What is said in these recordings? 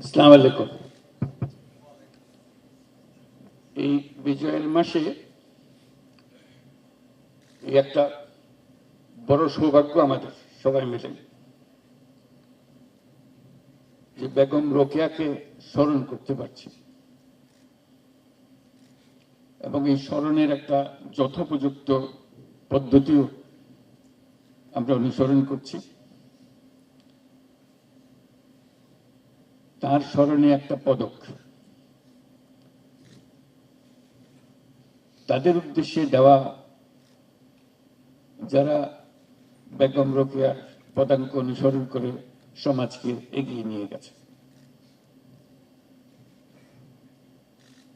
আসসালামু আলাইকুম। এই বিজয়ের মাসে একটা বড় সৌভাগ্য আমাদের সবাই মিলে। যে বেগম রোকেয়াকে স্মরণ করতে পারছি। এবং এই স্মরণের একটা যথোপযুক্ত পদ্ধতিও আমরা অনুসরণ করছি। তার স্মরণে একটা পদক। তাদের উদ্দেশ্যে দেওয়া যারা বেগম রোকেয়ার পদাঙ্ক অনুসরণ করে সমাজকে এগিয়ে নিয়ে গেছে।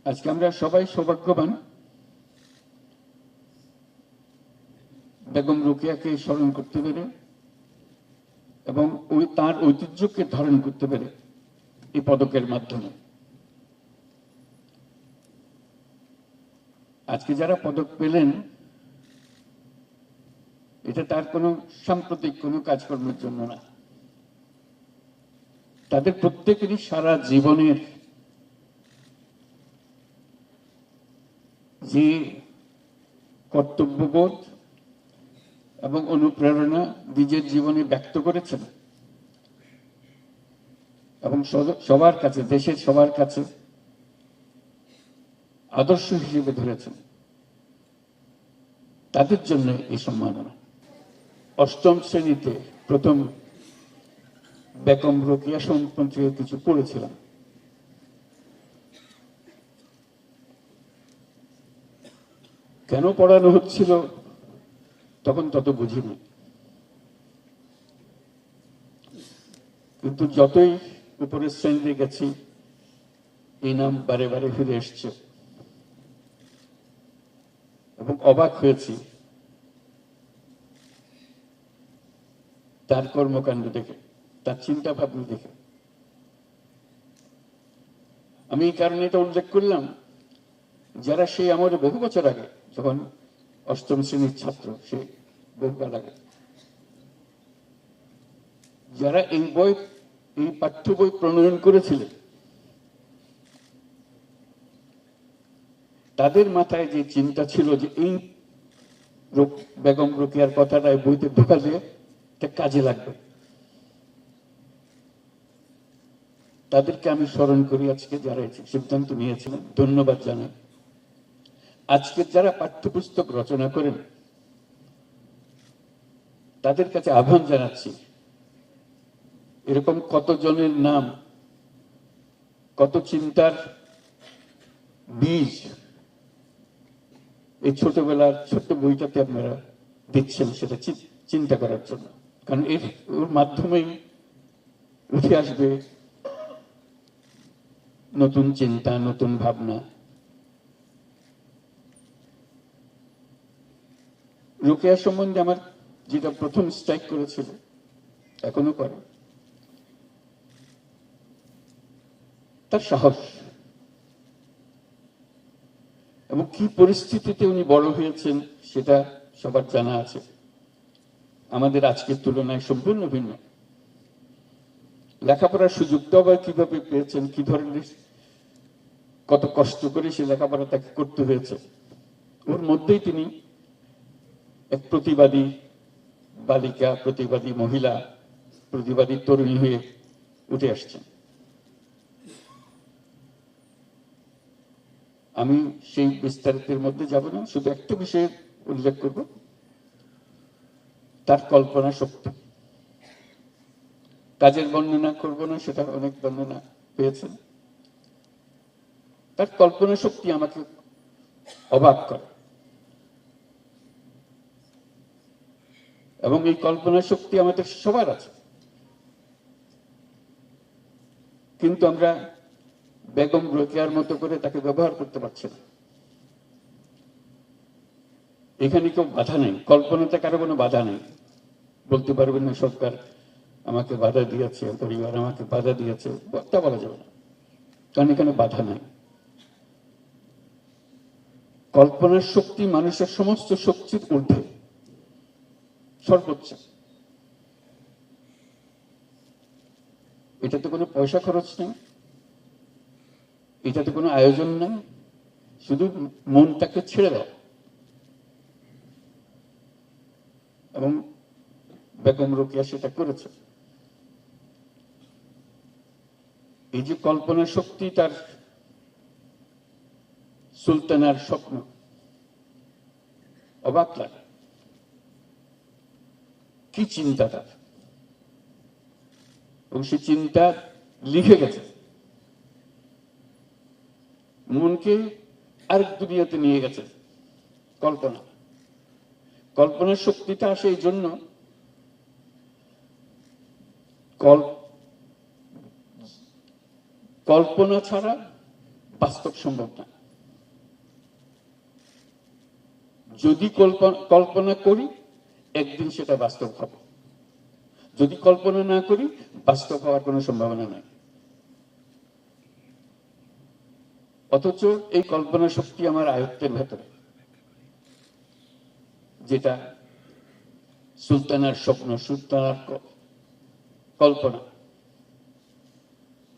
আজকে আমরা সবাই সৌভাগ্যবান বেগম রোকেয়াকে স্মরণ করতে পেরে এবং ওই তার ঐতিহ্যকে ধারণ করতে পেরে এই পদকের মাধ্যমে। আজকে যারা পদক পেলেন, এটা তার কোনো সাম্প্রতিক কোনো কাজকর্মের জন্য না। তাদের প্রত্যেকেরই সারা জীবনের যে কর্তব্যবোধ এবং অনুপ্রেরণা নিজের জীবনে ব্যক্ত করেছেন এবং সবার কাছে, দেশের সবার কাছে আদর্শ হিসেবে ধরেছেন। তাদের জন্য এই সম্মাননা। অষ্টম শ্রেণীতে প্রথম বেকম রোকিয়া সম্পর্কে কিছু পড়েছিলাম। কেন পড়ানো হচ্ছিল তখন তত বুঝিনি। কিন্তু যতই উপরের শ্রেণীতে গেছি। এই নাম বারে বারে ফিরে এসছে। এবং অবাক হয়েছি। তার কর্মকাণ্ড দেখে, তার চিন্তা ভাবনা দেখে। আমি এই কারণে এটা উল্লেখ করলাম, যারা সেই আমার বহু বছর আগে, যখন অষ্টম শ্রেণির ছাত্র, সে বহুকাল আগে, যারা এই বই এই পাঠ্য বই প্রণয়ন করেছিলেন। তাদের মাথায় যে চিন্তা ছিল যে এই বেগম রোকেয়ার কথাটা বইতে ঢোকালে কাজে লাগবে। তাদেরকে আমি স্মরণ করি আজকে যারা সিদ্ধান্ত নিয়েছিলেন, ধন্যবাদ জানাই। আজকে যারা পাঠ্যপুস্তক রচনা করেন, তাদের কাছে আহ্বান জানাচ্ছি এরকম কতজনের নাম? কত চিন্তার বীজ? এই ছোটবেলার ছোট্ট বইটাতে আপনারা দিচ্ছেন সেটা চিন্তা করার জন্য। কারণ এর, ওর মাধ্যমেই উঠে আসবে নতুন চিন্তা, নতুন ভাবনা। রোকেয়া সম্বন্ধে আমার যেটা প্রথম স্ট্রাইক করেছিল, এখনও করে। তার সাহস এবং কি পরিস্থিতিতে উনি বড় হয়েছেন সেটা সবার জানা আছে। আমাদের আজকের তুলনায় সম্পূর্ণ ভিন্ন। লেখাপড়ার সুযোগটা আবার কীভাবে পেয়েছেন, কি ধরনের, কত কষ্ট করে সে লেখাপড়া তাকে করতে হয়েছে। ওর মধ্যেই তিনি এক প্রতিবাদী বালিকা, প্রতিবাদী মহিলা, প্রতিবাদী তরুণী হয়ে উঠে আসছেন। আমি সেই বিস্তারিতের মধ্যে যাব না, শুধু একটা বিষয়ে উল্লেখ করব। তার কল্পনা শক্তি। কাজের বর্ণনা করব না, সেটা অনেক বর্ণনা পেয়েছেন। তার কল্পনা শক্তি আমাকে অবাক করে। এবং এই কল্পনা শক্তি আমাদের সবার আছে। কিন্তু আমরা বেগম রোকেয়ার মতো করে তাকে ব্যবহার করতে পারছে না। এখানে কেউ বাধা নেই কল্পনাতে কারও কোনো বাধা নেই। বলতে পারবেন না সরকার, আমাকে বাধা দিয়েছে, পরিবার আমাকে বাধা দিয়েছে, তা বলা যাবে না। কারণ এখানে বাধা নাই। কল্পনার শক্তি মানুষের সমস্ত শক্তির ঊর্ধ্বে। সর্বোচ্চ। এটা তো কোনো পয়সা খরচ নেই। এটাতে কোনো আয়োজন নাই, শুধু মনটাকে ছেড়ে দাও। এবং বেগম রোকেয়া সেটা করেছে। এই যে কল্পনা শক্তি তার সুলতানার স্বপ্ন, অবাক লাগে। কি চিন্তা তার? এবং সে চিন্তা লিখে গেছে। মনকে আরেক দুনিয়াতে নিয়ে গেছে। কল্পনা। কল্পনার শক্তিটা আসে এই জন্য কল্পনা ছাড়া বাস্তব সম্ভব না। যদি কল্পনা করি, একদিন সেটা বাস্তব হবে। যদি কল্পনা না করি, বাস্তব হওয়ার কোনো সম্ভাবনা নাই। অথচ এই কল্পনা শক্তি আমার আয়ত্তের ভেতরে, যেটা সুলতানার স্বপ্ন, সুলতানার কল্পনা।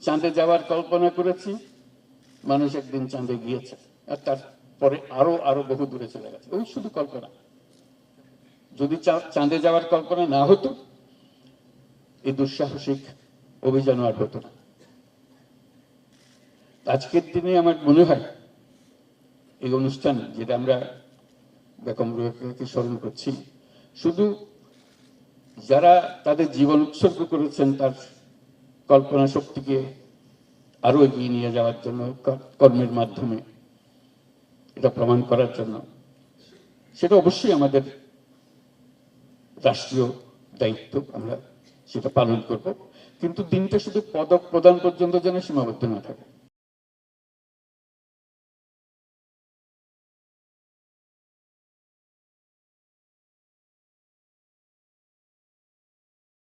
চাঁদে যাওয়ার কল্পনা করেছি, মানুষ একদিন চাঁদে গিয়েছে, আর তারপরে আরও আরও বহু দূরে চলে গেছে। ওই শুধু কল্পনা। যদি চাঁদে যাওয়ার কল্পনা না হতো, এই দুঃসাহসিক অভিযান আর হতো না। আজকের দিনে আমার মনে হয় এই অনুষ্ঠান যেটা আমরা বেগম রোকেয়াকে স্মরণ করছি, শুধু যারা তাদের জীবন উৎসর্গ করেছেন তার কল্পনা শক্তিকে আরও এগিয়ে নিয়ে যাওয়ার জন্য কর্মের মাধ্যমে এটা প্রমাণ করার জন্য, সেটা অবশ্যই আমাদের রাষ্ট্রীয় দায়িত্ব, আমরা সেটা পালন করব। কিন্তু দিনটা শুধু পদক প্রদান পর্যন্ত যেন সীমাবদ্ধ না থাকে।